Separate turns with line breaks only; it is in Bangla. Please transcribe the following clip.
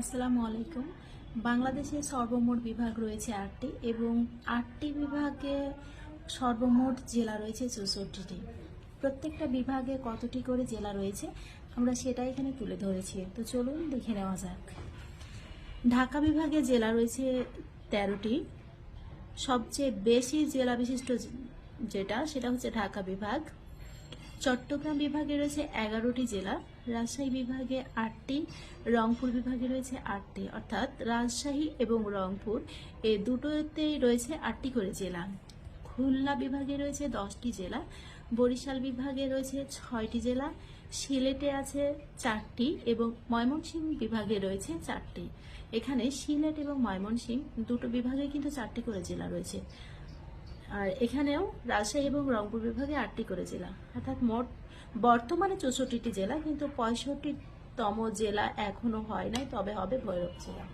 আসসালামু আলাইকুম। বাংলাদেশে সর্বমোট বিভাগ রয়েছে আটটি এবং আটটি বিভাগে সর্বমোট জেলা রয়েছে চৌষট্টিটি। প্রত্যেকটা বিভাগে কতটি করে জেলা রয়েছে আমরা সেটা এখানে তুলে ধরেছি। তো চলুন দেখে নেওয়া যাক। ঢাকা বিভাগে জেলা রয়েছে তেরোটি। সবচেয়ে বেশি জেলা বিশিষ্ট যেটা সেটা হচ্ছে ঢাকা বিভাগ। চট্টগ্রাম বিভাগে রয়েছে এগারোটি জেলা। রাজশাহী বিভাগে আটটি, রংপুর বিভাগে রয়েছে আটটি। অর্থাৎ রাজশাহী এবং রংপুর এ দুটোতেই রয়েছে আটটি করে জেলা। খুলনা বিভাগে রয়েছে দশটি জেলা। বরিশাল বিভাগে রয়েছে ছয়টি জেলা। সিলেটে আছে চারটি এবং ময়মনসিংহ বিভাগে রয়েছে চারটি। এখানে সিলেট এবং ময়মনসিংহ দুটো বিভাগে কিন্তু চারটি করে জেলা রয়েছে। আর এখানেও রাজশাহী এবং রংপুর বিভাগে আটটি করে জেলা। অর্থাৎ মোট বর্তমানে চৌষট্টিটি জেলা, কিন্তু পঁয়ষট্টিতম জেলা এখনও হয় নাই, তবে হবে ভৈরব জেলা।